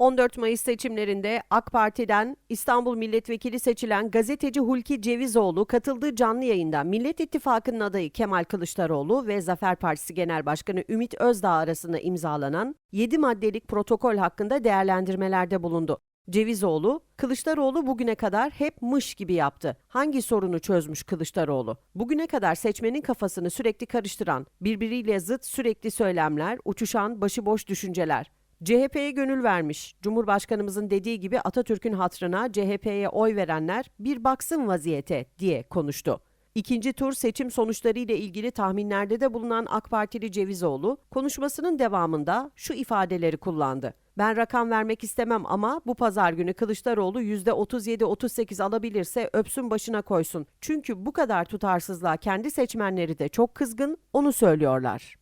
14 Mayıs seçimlerinde AK Parti'den İstanbul Milletvekili seçilen gazeteci Hulki Cevizoğlu katıldığı canlı yayında Millet İttifakı'nın adayı Kemal Kılıçdaroğlu ve Zafer Partisi Genel Başkanı Ümit Özdağ arasında imzalanan 7 maddelik protokol hakkında değerlendirmelerde bulundu. Cevizoğlu, Kılıçdaroğlu bugüne kadar hep mış gibi yaptı. Hangi sorunu çözmüş Kılıçdaroğlu? Bugüne kadar seçmenin kafasını sürekli karıştıran, birbiriyle zıt sürekli söylemler, uçuşan başıboş düşünceler. CHP'ye gönül vermiş. Cumhurbaşkanımızın dediği gibi Atatürk'ün hatrına CHP'ye oy verenler bir baksın vaziyete diye konuştu. İkinci tur seçim sonuçları ile ilgili tahminlerde de bulunan AK Partili Cevizoğlu konuşmasının devamında şu ifadeleri kullandı. Ben rakam vermek istemem ama bu pazar günü Kılıçdaroğlu %37-38 alabilirse öpsün başına koysun. Çünkü bu kadar tutarsızlığa kendi seçmenleri de çok kızgın, onu söylüyorlar.